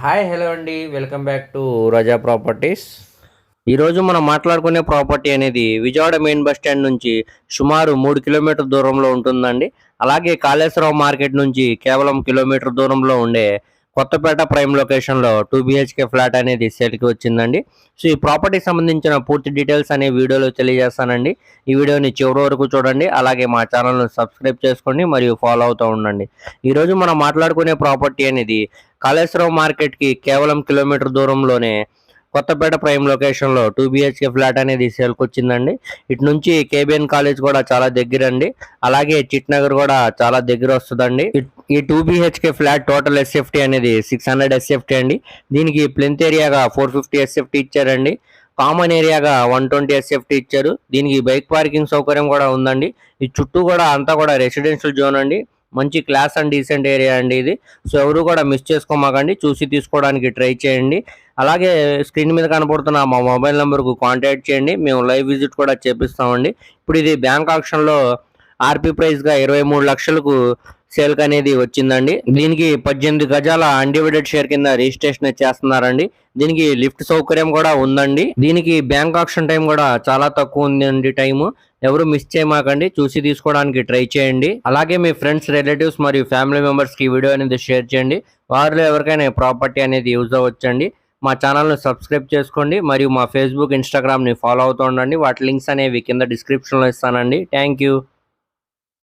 Hi hello అండి. Welcome back to Raza properties. ఈరోజు మనం మాట్లాడుకునే ప్రాపర్టీ అనేది విజయవాడ మెయిన్ బస్ స్టాండ్ నుంచి సుమారు మూడు కిలోమీటర్ దూరంలో ఉంటుందండి. అలాగే కాళేశ్వరం మార్కెట్ నుంచి కేవలం కిలోమీటర్ దూరంలో ఉండే కొత్తపేట ప్రైమ్ లొకేషన్లో టూ బిహెచ్కే ఫ్లాట్ అనేది సేల్కి వచ్చిందండి. సో ఈ ప్రాపర్టీకి సంబంధించిన పూర్తి డీటెయిల్స్ అనే వీడియోలో తెలియజేస్తానండి. ఈ వీడియోని చివరి వరకు చూడండి. అలాగే మా ఛానల్ను సబ్స్క్రైబ్ చేసుకోండి మరియు ఫాలో అవుతూ ఉండండి. ఈరోజు మనం మాట్లాడుకునే ప్రాపర్టీ అనేది కాళేశ్వరం మార్కెట్కి కేవలం కిలోమీటర్ దూరంలోనే కొత్తపేట ప్రైమ్ లొకేషన్లో టూ బిహెచ్కే ఫ్లాట్ అనేది సేల్కి వచ్చిందండి. ఇటు నుంచి కేబిఎన్ కాలేజ్ కూడా చాలా దగ్గర అండి అలాగే చిట్ నగర్ కూడా చాలా దగ్గర వస్తుందండి. ఈ two BHK flat total SFT అనేది సిక్స్ హండ్రెడ్ ఎస్ఎఫ్టీ అండి. దీనికి ప్లెంత్ ఏరియాగా ఫోర్ ఫిఫ్టీ ఎస్ఎఫ్టీ ఇచ్చారండి. కామన్ ఏరియాగా వన్ ట్వంటీ ఎస్ఎఫ్టీ ఇచ్చారు. దీనికి బైక్ పార్కింగ్ సౌకర్యం కూడా ఉందండి. ఈ చుట్టూ కూడా అంతా కూడా రెసిడెన్షియల్ జోన్ అండి. మంచి క్లాస్ అండ్ డీసెంట్ ఏరియా అండి ఇది. సో ఎవరు కూడా మిస్ చేసుకోమాకండి. చూసి తీసుకోవడానికి ట్రై చేయండి. అలాగే స్క్రీన్ మీద కనపడుతున్న మా మొబైల్ నెంబర్కు కాంటాక్ట్ చేయండి. మేము లైవ్ విజిట్ కూడా చేపిస్తామండి. ఇప్పుడు ఇది బ్యాంక్ ఆప్షన్లో ఆర్పి ప్రైస్గా ఇరవై మూడు లక్షలకు సేల్క్ అనేది వచ్చిందండి. దీనికి పద్దెనిమిది గజాల అన్డివైడెడ్ షేర్ కింద రిజిస్ట్రేషన్ చేస్తున్నారండి. దీనికి లిఫ్ట్ సౌకర్యం కూడా ఉందండి. దీనికి బ్యాంక్ ఆప్షన్ టైం కూడా చాలా తక్కువ ఉందండి టైము ఎవరు మిస్ చేయమాకండి చూసి తీసుకోవడానికి ట్రై చేయండి. అలాగే మీ ఫ్రెండ్స్ రిలేటివ్స్ మరియు ఫ్యామిలీ మెంబర్స్కి ఈ వీడియో అనేది షేర్ చేయండి. వారిలో ఎవరికైనా ప్రాపర్టీ అనేది యూజ్ అవ్వచ్చండి. మా ఛానల్ను సబ్స్క్రైబ్ చేసుకోండి మరియు మా ఫేస్బుక్ ఇన్స్టాగ్రామ్ని ఫాలో అవుతూ ఉండండి. వాటి లింక్స్ అనేవి కింద డిస్క్రిప్షన్లో ఇస్తానండి. Thank you